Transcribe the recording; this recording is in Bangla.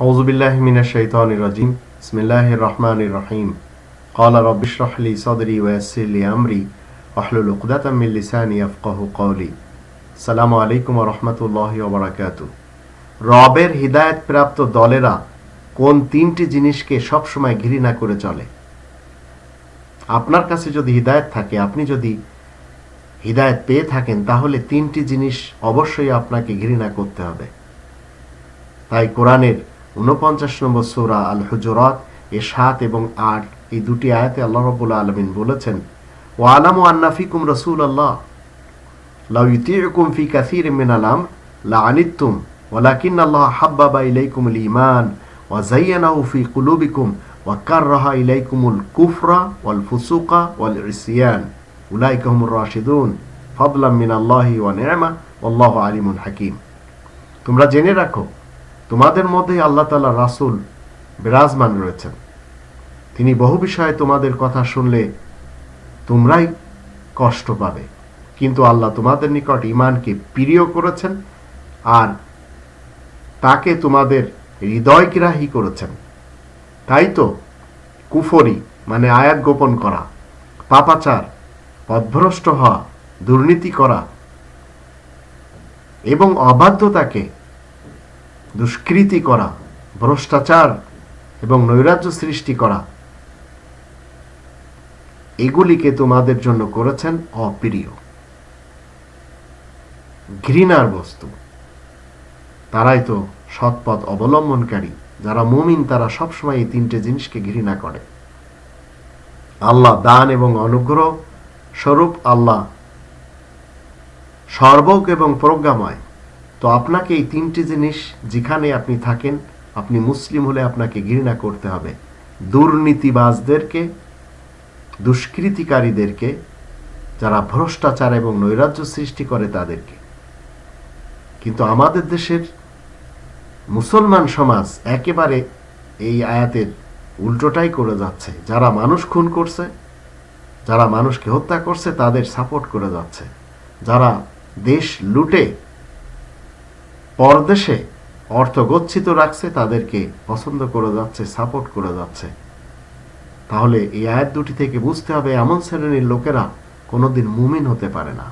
আউজুবিল্লাহ রবের হৃদায়ত প্রাপ্ত দলেরা কোন তিনটি জিনিসকে সবসময় ঘৃণা করে চলে? আপনার কাছে যদি হৃদায়ত থাকে, আপনি যদি হৃদায়ত পেয়ে থাকেন, তাহলে তিনটি জিনিস অবশ্যই আপনাকে ঘৃণা করতে হবে। তাই কোরআনের উনপঞ্চাশ নম্বর সূরা আল হুজরাত এ সাত এবং আট, এই দুটি আয়াতে আল্লাহ রবুল্লা আলমিন বলেছেন ও আলাম ও আন্নাফিকুম রসুল আল্লাহ লাউ ইউতিউকুম ফি কাসীর মিন আলাম লা আনিতুম ওয়ালাকিন আল্লাহ হাব্বাবা ইলাইকুমুল ঈমান ওয়া যায়্যানাহু ফি কুলুবিকুম, ওয়া কাররাহা ইলাইকুমুল কুফরা ওয়াল ফুসুকা ওয়াল ইসয়ান উলাইকা হুমুর রাশিদুন, ফাদলাম মিন আল্লাহি ওয়া নি'মা, ওয়াল্লাহু আলিমুন হাকিম। তোমরা জেনে রাখো তোমাদের মধ্যে আল্লাহ তালা রাসূল বিরাজমান রয়েছেন। তিনি বহু বিষয়ে তোমাদের কথা শুনলে তোমরাই কষ্ট পাবে। কিন্তু আল্লাহ তোমাদের নিকট ইমানকে প্রিয় করেছেন আর তাকে তোমাদের হৃদয়গ্রাহী করেছেন। তাই তো কুফরি মানে আয়াত গোপন করা, পাপাচার, পথভ্রষ্ট হওয়া, দুর্নীতি করা এবং অবাধ্যতাকে দুষ্কৃতি করা, ভ্রষ্টাচার এবং নৈরাজ্য সৃষ্টি করা, এগুলিকে তোমাদের জন্য করেছেন অপ্রিয়। ঘৃণার বস্তু। তারাই তো সৎপথ অবলম্বনকারী। যারা মুমিন, তারা সবসময় এই তিনটে জিনিসকে ঘৃণা করে। আল্লাহ দান এবং অনুগ্রহ স্বরূপ আল্লাহ সর্বক এবং প্রজ্ঞাময়। তো আপনাকে এই তিনটি জিনিস যেখানে আপনি থাকেন, আপনি মুসলিম হলে আপনাকে ঘৃণা করতে হবে। দুর্নীতিবাজদেরকে, দুষ্কৃতিকারীদেরকে, যারা ভ্রষ্টাচার এবং নৈরাজ্য সৃষ্টি করে তাদেরকে। কিন্তু আমাদের দেশের মুসলমান সমাজ একেবারে এই আয়াতের উল্টোটাই করে যাচ্ছে। যারা মানুষ খুন করছে, যারা মানুষকে হত্যা করছে, তাদের সাপোর্ট করে যাচ্ছে। যারা দেশ লুটে পরদেশে অর্থ গচ্ছিত রাখছে, তাদেরকে পছন্দ করে যাচ্ছে সাপোর্ট করে যাচ্ছে। তাহলে এই আয়াত দুটি থেকে বুঝতে হবে, এমন শ্রেণির লোকেরা কোনোদিন মুমিন হতে পারে না।